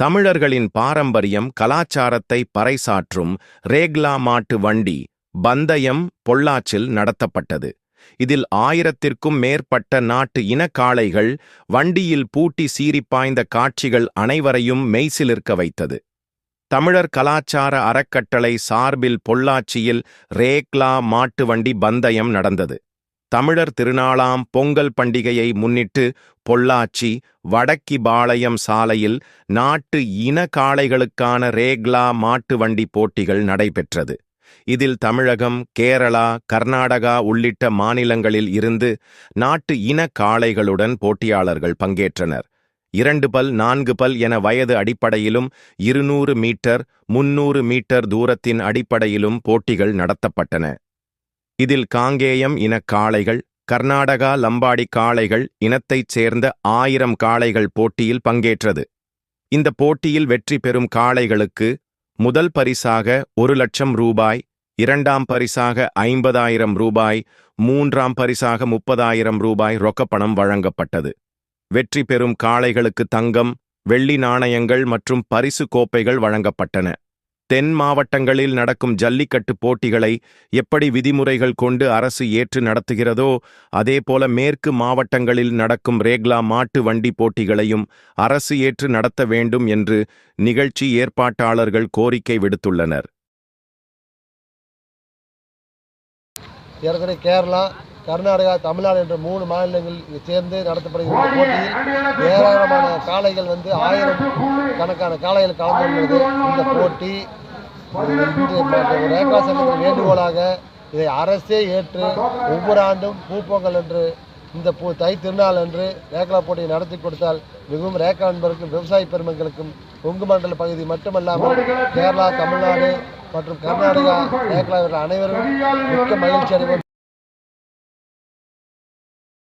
தமிழர்களின் பாரம்பரியம் கலாச்சாரத்தை பறைசாற்றும் ரேக்லா மாட்டு வண்டி பந்தயம் பொள்ளாச்சில் நடத்தப்பட்டது. இதில் ஆயிரத்திற்கும் மேற்பட்ட நாட்டு இனக்காளைகள் வண்டியில் பூட்டி சீறிப்பாய்ந்த காட்சிகள் அனைவரையும் மெய்சிலிருக்க வைத்தது. தமிழர் கலாச்சார அறக்கட்டளை சார்பில் பொள்ளாச்சியில் ரேக்லா மாட்டு வண்டி பந்தயம் நடந்தது. தமிழர் திருநாளாம் பொங்கல் பண்டிகையை முன்னிட்டு பொள்ளாச்சி வடக்கிபாளையம் சாலையில் நாட்டு இன காளைகளுக்கான ரேக்லா மாட்டு வண்டி போட்டிகள் நடைபெற்றது. இதில் தமிழகம் கேரளா கர்நாடகா உள்ளிட்ட மாநிலங்களில் இருந்து நாட்டு இன காளைகளுடன் போட்டியாளர்கள் பங்கேற்றனர். இரண்டு பல் நான்கு பல் என வயது அடிப்படையிலும் இருநூறு மீட்டர் முன்னூறு மீட்டர் தூரத்தின் அடிப்படையிலும் போட்டிகள் நடத்தப்பட்டன. இதில் காங்கேயம் இன காளைகள் கர்நாடகா லம்பாடி காளைகள் இனத்தைச் சேர்ந்த ஆயிரம் காளைகள் போட்டியில் பங்கேற்றது. இந்த போட்டியில் வெற்றி பெறும் காளைகளுக்கு முதல் பரிசாக ஒரு லட்சம் ரூபாய் இரண்டாம் பரிசாக ஐம்பதாயிரம் ரூபாய் மூன்றாம் பரிசாக முப்பதாயிரம் ரூபாய் ரொக்கப்பணம் வழங்கப்பட்டது. வெற்றி பெறும் காளைகளுக்கு தங்கம் வெள்ளி நாணயங்கள் மற்றும் பரிசு கோப்பைகள் வழங்கப்பட்டன. தென் மாவட்டங்களில் நடக்கும் ஜல்லிக்கட்டு போட்டிகளை எப்படி விதிமுறைகள் கொண்டு அரசு ஏற்று நடத்துகிறதோ அதேபோல மேற்கு மாவட்டங்களில் நடக்கும் ரேக்லா மாட்டு வண்டி போட்டிகளையும் அரசு ஏற்று நடத்த வேண்டும் என்று நிகழ்ச்சி ஏற்பாட்டாளர்கள் கோரிக்கை விடுத்துள்ளனர். ஏற்கனவே கேரளா கர்நாடகா தமிழ்நாடு என்ற மூணு மாநிலங்கள் சேர்ந்து நடத்தப்படுகிற போட்டியில் ஏராளமான காளைகள் வந்து ஆயிரம் கணக்கான காளைகள் கலந்துள்ளது இந்த போட்டி. ரேகா சங்கத்தின் வேண்டுகோளாக இதை அரசே ஏற்று ஒவ்வொரு ஆண்டும் பூப்பொங்கல் என்று இந்த பூ தை திருநாள் அன்று ரேக்லா போட்டியை நடத்தி கொடுத்தால் மிகவும் ரேகா அன்பருக்கும் விவசாய பெருமக்களுக்கும் கொங்கு மண்டல பகுதி மட்டுமல்லாமல் கேரளா தமிழ்நாடு மற்றும் கர்நாடகா ரேக்லா இவர்கள் அனைவரும் மிக்க மகிழ்ச்சி அடைவோம்.